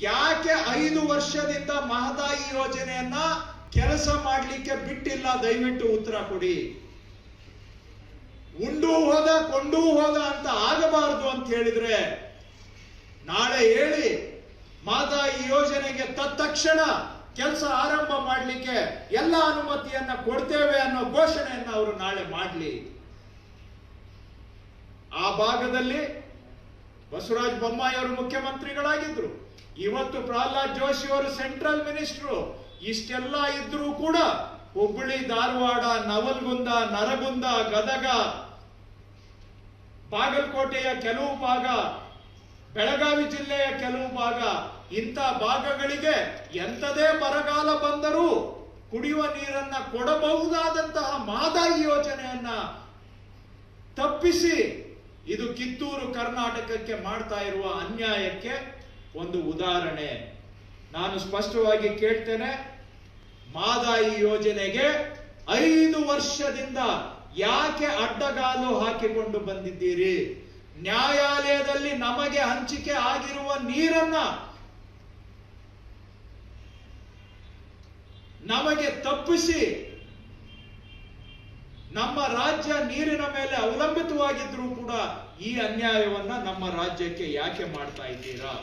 ಯಾಕೆ ಐದು ವರ್ಷದಿಂದ ಮಹದಾಯಿ ಯೋಜನೆಯನ್ನ ಕೆಲಸ ಮಾಡಲಿಕ್ಕೆ ಬಿಟ್ಟಿಲ್ಲ? ದಯವಿಟ್ಟು ಉತ್ತರ ಕೊಡಿ. ಉಂಡು ಹೋದ, ಕೊಂಡು ಹೋದ ಅಂತ ಆಗಬಾರದು ಅಂತ ಹೇಳಿದ್ರೆ ನಾಳೆ ಹೇಳಿ ಮಹದಾಯಿ ಯೋಜನೆಗೆ ತತ್ಕ್ಷಣ ಕೆಲಸ ಆರಂಭ ಮಾಡಲಿಕ್ಕೆ ಎಲ್ಲ ಅನುಮತಿಯನ್ನ ಕೊಡ್ತೇವೆ ಅನ್ನೋ ಘೋಷಣೆಯನ್ನು ಅವರು ನಾಳೆ ಮಾಡಲಿ. ಆ ಭಾಗದಲ್ಲಿ ಬಸವರಾಜ ಬೊಮ್ಮಾಯಿ ಅವರು ಮುಖ್ಯಮಂತ್ರಿಗಳಾಗಿದ್ರು. ಇವತ್ತು ಪ್ರಹ್ಲಾದ್ ಜೋಶಿ ಅವರು ಸೆಂಟ್ರಲ್ ಮಿನಿಸ್ಟ್ರು, ಇಷ್ಟೆಲ್ಲ ಇದ್ರೂ ಕೂಡ ಹುಬ್ಬಳ್ಳಿ, ಧಾರವಾಡ, ನವಲ್ಗುಂದ, ನರಗುಂದ, ಗದಗ, ಬಾಗಲಕೋಟೆಯ ಕೆಲವು ಭಾಗ, ಬೆಳಗಾವಿ ಜಿಲ್ಲೆಯ ಕೆಲವು ಭಾಗ, ಇಂಥ ಭಾಗಗಳಿಗೆ ಎಂಥದೇ ಬರಗಾಲ ಬಂದರೂ ಕುಡಿಯುವ ನೀರನ್ನ ಕೊಡಬಹುದಾದಂತಹ ಮಾದರಿ ಯೋಜನೆಯನ್ನ ತಪ್ಪಿಸಿ ಇದು ಕಿತ್ತೂರು, ಕರ್ನಾಟಕಕ್ಕೆ ಮಾಡ್ತಾ ಇರುವ ಅನ್ಯಾಯಕ್ಕೆ ಒಂದು ಉದಾಹರಣೆ. ನಾನು ಸ್ಪಷ್ಟವಾಗಿ ಕೇಳ್ತೇನೆ, ಮಾದಾಯಿ ಯೋಜನೆಗೆ ಐದು ವರ್ಷದಿಂದ ಯಾಕೆ ಅಡ್ಡಗಾಲು ಹಾಕಿಕೊಂಡು ಬಂದಿದ್ದೀರಿ? ನ್ಯಾಯಾಲಯದಲ್ಲಿ ನಮಗೆ ಹಂಚಿಕೆ ಆಗಿರುವ ನೀರನ್ನ ನಮಗೆ ತಪ್ಪಿಸಿ ನಮ್ಮ ರಾಜ್ಯ ನೀರಿನ ಮೇಲೆ ಅವಲಂಬಿತವಾಗಿದ್ರೂ ಕೂಡ ಈ ಅನ್ಯಾಯವನ್ನ ನಮ್ಮ ರಾಜ್ಯಕ್ಕೆ ಯಾಕೆ ಮಾಡ್ತಾ ಇದ್ದೀರಾ?